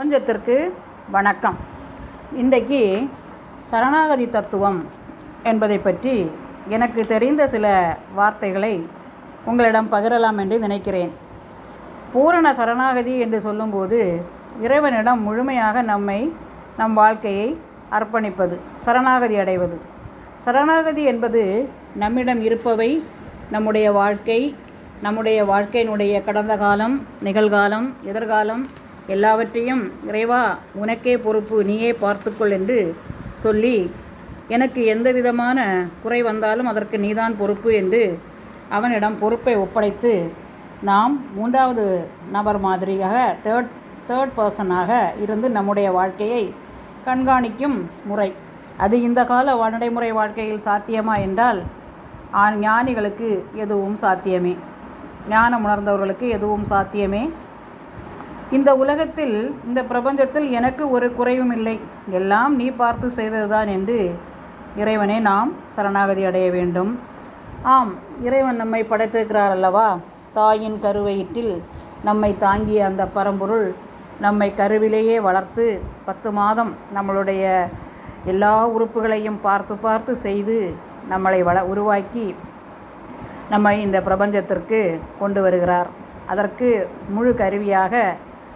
பிரபஞ்சத்திற்கு வணக்கம். இன்றைக்கு சரணாகதி தத்துவம் என்பதை பற்றி எனக்கு தெரிந்த சில வார்த்தைகளை உங்களிடம் பகிரலாம் என்று நினைக்கிறேன். பூரண சரணாகதி என்று சொல்லும்போது இறைவனிடம் முழுமையாக நம்மை நம் வாழ்க்கையை அர்ப்பணிப்பது சரணாகதி அடைவது. சரணாகதி என்பது நம்மிடம் இருப்பவை நம்முடைய வாழ்க்கை நம்முடைய வாழ்க்கையினுடைய கடந்த காலம் நிகழ்காலம் எதிர்காலம் எல்லாவற்றையும் இறைவா உனக்கே பொறுப்பு நீயே பார்த்துக்கொள் என்று சொல்லி எனக்கு எந்த விதமான குறை வந்தாலும் அதற்கு நீதான் பொறுப்பு என்று அவனிடம் பொறுப்பை ஒப்படைத்து நாம் மூன்றாவது நபர் மாதிரியாக தேர்ட் தேர்ட் பர்சனாக இருந்து நம்முடைய வாழ்க்கையை கண்காணிக்கும் முறை. அது இந்த கால நடைமுறை வாழ்க்கையில் சாத்தியமா என்றால் ஞானிகளுக்கு எதுவும் சாத்தியமே. ஞானம் உணர்ந்தவர்களுக்கு எதுவும் சாத்தியமே இந்த உலகத்தில் இந்த பிரபஞ்சத்தில் எனக்கு ஒரு குறைவும் இல்லை எல்லாம் நீ பார்த்து செய்ததுதான் என்று இறைவனை நாம் சரணாகதி அடைய வேண்டும். ஆம் இறைவன் நம்மை படைத்திருக்கிறார் அல்லவா? தாயின் கருவையிட்டில் நம்மை தாங்கிய அந்த பரம்பொருள் நம்மை கருவிலேயே வளர்த்து பத்து மாதம் நம்மளுடைய எல்லா உறுப்புகளையும் பார்த்து பார்த்து செய்து நம்மளை வள உருவாக்கி நம்மை இந்த பிரபஞ்சத்திற்கு கொண்டு வருகிறார். அதற்கு முழு கருவியாக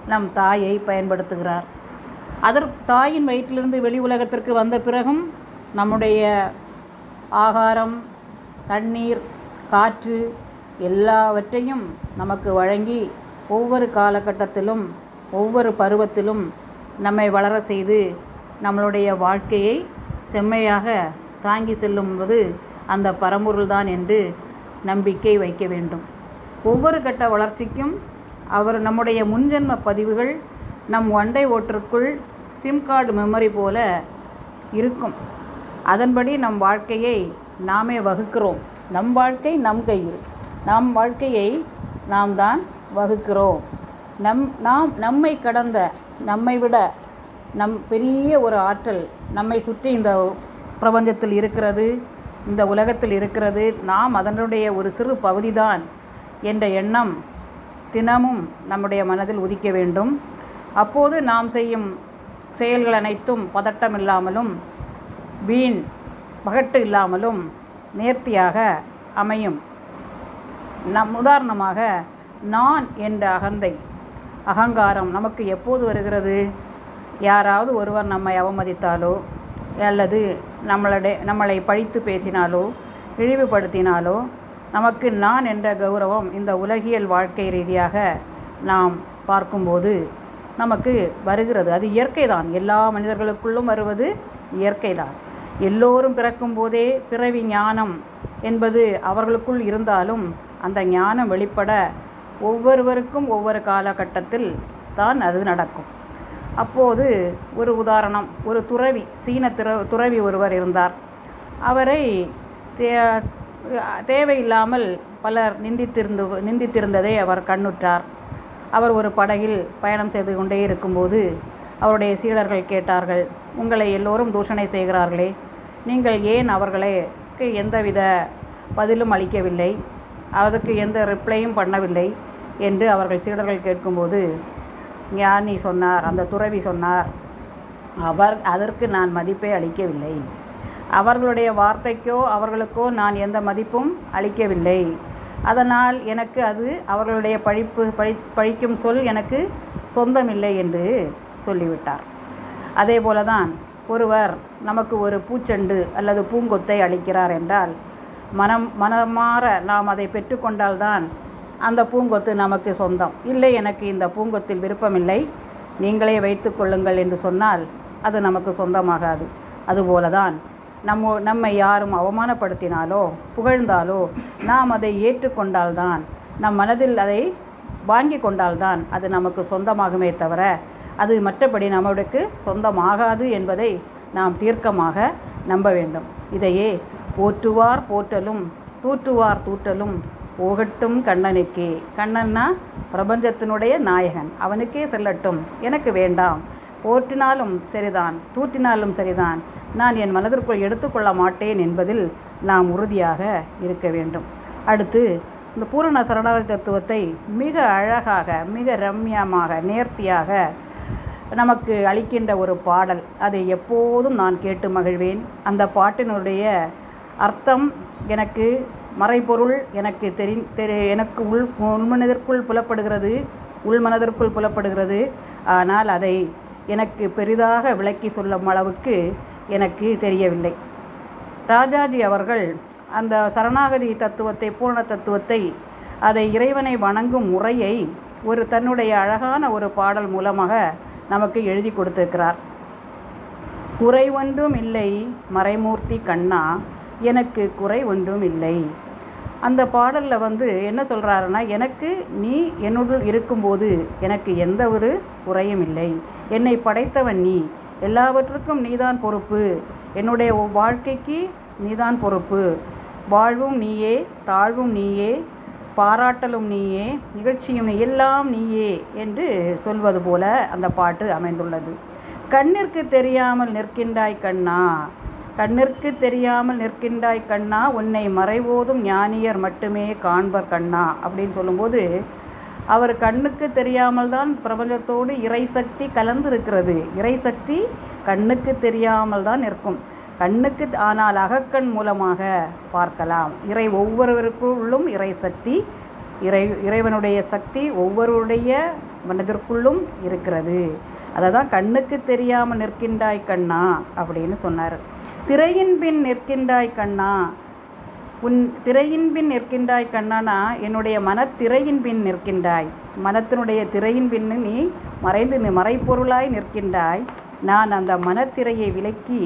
நம் தாயை பயன்படுத்துகிறார். அதற் தாயின் வயிற்றிலிருந்து வெளி உலகத்திற்கு வந்த பிறகும் நம்முடைய ஆகாரம் தண்ணீர் காற்று எல்லாவற்றையும் நமக்கு வழங்கி ஒவ்வொரு காலகட்டத்திலும் ஒவ்வொரு பருவத்திலும் நம்மை வளர செய்து நம்மளுடைய வாழ்க்கையை செம்மையாக தாங்கி செல்லும்போது அந்த பரம்பொருள்தான் என்று நம்பிக்கை வைக்க வேண்டும். ஒவ்வொரு கட்ட வளர்ச்சிக்கும் அவர் நம்முடைய முன்ஜென்ம பதிவுகள் நம் ஒண்டை ஓட்டிற்குள் சிம் கார்டு மெமரி போல இருக்கும். அதன்படி நம் வாழ்க்கையை நாமே வகுக்கிறோம். நம் வாழ்க்கை நம் கையில். நம் வாழ்க்கையை நாம் தான் வகுக்கிறோம். நம் நாம் நம்மை கடந்த நம்மை விட நம் பெரிய ஒரு ஆற்றல் நம்மை சுற்றி இந்த பிரபஞ்சத்தில் இருக்கிறது இந்த உலகத்தில் இருக்கிறது. நாம் அதனுடைய ஒரு சிறு பகுதிதான் என்ற எண்ணம் தினமும் நம்முடைய மனதில் உதிக்க வேண்டும். அப்போது நாம் செய்யும் செயல்கள் அனைத்தும் பதட்டம் இல்லாமலும் வீண் பகட்டு இல்லாமலும் நேர்த்தியாக அமையும். நம் உதாரணமாக நான் என்ற அகந்தை அகங்காரம் நமக்கு எப்போது வருகிறது? யாராவது ஒருவர் நம்மை அவமதித்தாலோ அல்லது நம்மளுடைய நம்மளை பழித்து பேசினாலோ இழிவுபடுத்தினாலோ நமக்கு நான் என்ற கௌரவம் இந்த உலகியல் வாழ்க்கை ரீதியாக நாம் பார்க்கும்போது நமக்கு வருகிறது. அது இயற்கை தான் எல்லா மனிதர்களுக்குள்ளும் வருவது இயற்கை தான் எல்லோரும் பிறக்கும் போதே பிறவி ஞானம் என்பது அவர்களுக்குள் இருந்தாலும் அந்த ஞானம் வெளிப்பட ஒவ்வொருவருக்கும் ஒவ்வொரு காலகட்டத்தில் தான் அது நடக்கும். அப்போது ஒரு உதாரணம். ஒரு துறவி சீன துற துறவி ஒருவர் இருந்தார். அவரை தே தேவையில்லாமல் பலர் நிந்தித்திருந்து நிந்தித்திருந்ததை அவர் கண்ணுற்றார். அவர் ஒரு படகில் பயணம் செய்து கொண்டே இருக்கும்போது அவருடைய சீடர்கள் கேட்டார்கள் உங்களை எல்லோரும் தூஷணை செய்கிறார்களே நீங்கள் ஏன் அவர்களுக்கு எந்தவித பதிலும் அளிக்கவில்லை? அதற்கு எந்த ரிப்ளையும் பண்ணவில்லை? என்று அவர்கள் சீடர்கள் கேட்கும்போது ஞானி சொன்னார் அந்த துறவி சொன்னார் அவர் அதற்கு நான் மதிப்பை அளிக்கவில்லை. அவர்களுடைய வார்த்தைக்கோ அவர்களுக்கோ நான் எந்த மதிப்பும் அளிக்கவில்லை. அதனால் எனக்கு அது அவர்களுடைய பழிப்பு பழி பழிக்கும் சொல் எனக்கு சொந்தமில்லை என்று சொல்லிவிட்டார். அதே போலதான் ஒருவர் நமக்கு ஒரு பூச்செண்டு அல்லது பூங்கொத்தை அளிக்கிறார் என்றால் மனம் மனமாற நாம் அதை பெற்றுக்கொண்டால்தான் அந்த பூங்கொத்து நமக்கு சொந்தம். இல்லை எனக்கு இந்த பூங்கொத்தில் விருப்பமில்லை. நீங்களே வைத்து கொள்ளுங்கள் என்று சொன்னால் அது நமக்கு சொந்தமாகாது. அதுபோலதான் நம்ம நம்மை யாரும் அவமானப்படுத்தினாலோ புகழ்ந்தாலோ நாம் அதை ஏற்றுக்கொண்டால்தான் நம் மனதில் அதை வாங்கி கொண்டால்தான் அது நமக்கு சொந்தமாகுமே தவிர அது மற்றபடி நம்மளுக்கு சொந்தமாகாது என்பதை நாம் தீர்க்கமாக நம்ப வேண்டும். இதையே போற்றுவார் போற்றலும் தூற்றுவார் தூற்றலும் போகட்டும் கண்ணனுக்கே. கண்ணன்னா பிரபஞ்சத்தினுடைய நாயகன். அவனுக்கே செல்லட்டும். எனக்கு வேண்டாம். போற்றினாலும் சரிதான். தூற்றினாலும் சரிதான். நான் என் மனதிற்குள் எடுத்துக்கொள்ள மாட்டேன் என்பதில் நாம் உறுதியாக இருக்க வேண்டும். அடுத்து இந்த பூரண சரணாகதி தத்துவத்தை மிக அழகாக மிக ரம்யமாக நேர்த்தியாக நமக்கு அளிக்கின்ற ஒரு பாடல். அதை எப்போதும் நான் கேட்டு மகிழ்வேன். அந்த பாட்டினுடைய அர்த்தம் எனக்கு மறைபொருள் எனக்கு தெரி தெரி எனக்கு உள் உள்மனதிற்குள் புலப்படுகிறது உள்மனதிற்குள் புலப்படுகிறது. ஆனால் அதை எனக்கு பெரிதாக விளக்கி சொல்லும் அளவுக்கு எனக்கு தெரியவில்லை. ராஜாஜி அவர்கள் அந்த சரணாகதி தத்துவத்தை பூரண தத்துவத்தை அதை இறைவனை வணங்கும் முறையை ஒரு தன்னுடைய அழகான ஒரு பாடல் மூலமாக நமக்கு எழுதி கொடுத்திருக்கிறார். குறை ஒன்றும் இல்லை மறைமூர்த்தி கண்ணா எனக்கு குறை ஒன்றும் இல்லை. அந்த பாடலில் வந்து என்ன சொல்கிறாருன்னா எனக்கு நீ என்னுடன் இருக்கும்போது எனக்கு எந்த ஒரு குறையும் இல்லை. என்னை படைத்தவன் நீ. எல்லாவற்றுக்கும் நீதான் பொறுப்பு. என்னுடைய வாழ்க்கைக்கு நீதான் பொறுப்பு. வாழ்வும் நீயே தாழ்வும் நீயே பாராட்டலும் நீயே நிகழ்ச்சியும் நீ எல்லாம் நீயே என்று சொல்வது போல அந்த பாட்டு அமைந்துள்ளது. கண்ணிற்கு தெரியாமல் நிற்கின்றாய் கண்ணா கண்ணிற்கு தெரியாமல் நிற்கின்றாய் கண்ணா உன்னை மறைவோதும் ஞானியர் மட்டுமே காண்பர் கண்ணா அப்படின்னு சொல்லும்போது அவர் கண்ணுக்கு தெரியாமல் தான் பிரபஞ்சத்தோடு இறை சக்தி கலந்து இருக்கிறது இறை சக்தி கண்ணுக்கு தெரியாமல் தான் இருக்கும் கண்ணுக்கு ஆனால் அகக்கண் மூலமாக பார்க்கலாம். இறை ஒவ்வொருவருக்குள்ளும் இறை சக்தி இறை இறைவனுடைய சக்தி ஒவ்வொருடைய மனதிற்குள்ளும் இருக்கிறது. அதை தான் கண்ணுக்கு தெரியாமல் நிற்கின்றாய் கண்ணா அப்படின்னு சொன்னார். திரையின் பின் நிற்கின்றாய் கண்ணா உன் திரையின் பின் நிற்கின்றாய் கண்ணானா என்னுடைய மனத்திரையின் பின் நிற்கின்றாய். மனத்தினுடைய திரையின் பின் நீ மறைந்து மறைப்பொருளாய் நிற்கின்றாய். நான் அந்த மனத்திரையை விலக்கி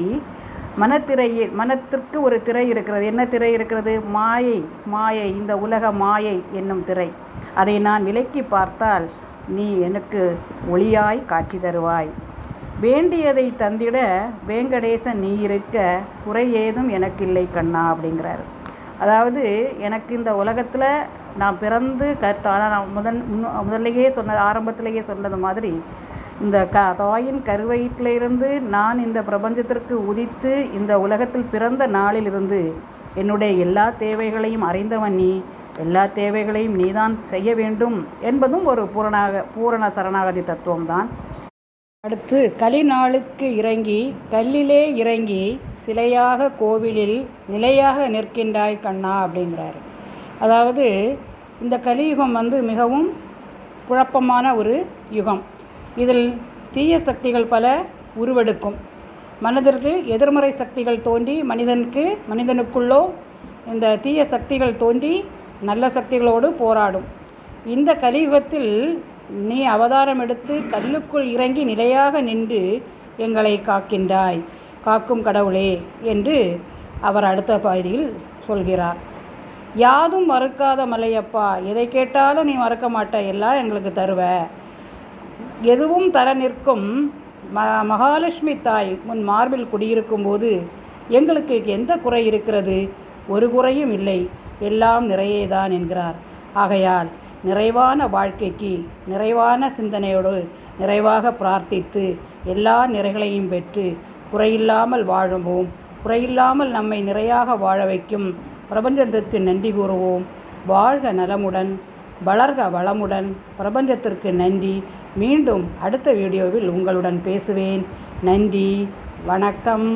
மனத்திரையை மனத்திற்கு ஒரு திரை இருக்கிறது. என்ன திரை இருக்கிறது? மாயை மாயை இந்த உலக மாயை என்னும் திரை. அதை நான் விலக்கி பார்த்தால் நீ எனக்கு ஒளியாய் காட்சி தருவாய். வேண்டியதை தந்திட வேங்கடேசன் நீ இருக்க குறை ஏதும் எனக்கு இல்லை கண்ணா அப்படிங்கிறாரு. அதாவது எனக்கு இந்த உலகத்தில் நான் பிறந்து கருத்து ஆனால் நான் முதன் முதல்லையே சொன்ன ஆரம்பத்திலேயே சொன்னது மாதிரி இந்த க தாயின் கருவயிற்றிலிருந்து நான் இந்த பிரபஞ்சத்திற்கு உதித்து இந்த உலகத்தில் பிறந்த நாளிலிருந்து என்னுடைய எல்லா தேவைகளையும் அறிந்தவன் நீ எல்லா தேவைகளையும் நீதான் செய்ய வேண்டும் என்பதும் ஒரு பூரணாக பூரண சரணாகதி தத்துவம்தான். அடுத்து கலிநாளுக்கு இறங்கி கல்லிலே இறங்கி சிலையாக கோவிலில் நிலையாக நிற்கின்றாய் கண்ணா அப்படிங்கிறாரு. அதாவது இந்த கலியுகம் வந்து மிகவும் குழப்பமான ஒரு யுகம். இதில் தீய சக்திகள் பல உருவெடுக்கும். மனதிற்கு எதிர்மறை சக்திகள் தோன்றி மனிதனுக்கு மனிதனுக்குள்ளோ இந்த தீய சக்திகள் தோன்றி நல்ல சக்திகளோடு போராடும். இந்த கலியுகத்தில் நீ அவதாரம் எடுத்து கல்லுக்குள் இறங்கி நிலையாக நின்று எங்களை காக்கின்றாய். காக்கும் கடவுளே என்று அவர் அடுத்த பகுதியில் சொல்கிறார். யாதும் மறுக்காத மலையப்பா எதை கேட்டாலும் நீ மறக்க மாட்ட எல்லாம் எங்களுக்கு தருவ. எதுவும் தர நிற்கும் ம மகாலட்சுமி தாய் முன் மார்பில் குடியிருக்கும் போது எங்களுக்கு எந்த குறை இருக்கிறது? ஒரு குறையும் இல்லை. எல்லாம் நிறையேதான் என்கிறார். ஆகையால் நிறைவான வாழ்க்கைக்கு நிறைவான சிந்தனையோடு நிறைவாக பிரார்த்தித்து எல்லா நிறைகளையும் பெற்று குறையில்லாமல் வாழுவோம் குறையில்லாமல் நம்மை நிறையாக வாழ வைக்கும். பிரபஞ்சத்திற்கு நன்றி கூறுவோம். வாழ்க நலமுடன் வளர்க வளமுடன். பிரபஞ்சத்திற்கு நன்றி. மீண்டும் அடுத்த வீடியோவில் உங்களுடன் பேசுவேன். நன்றி. வணக்கம்.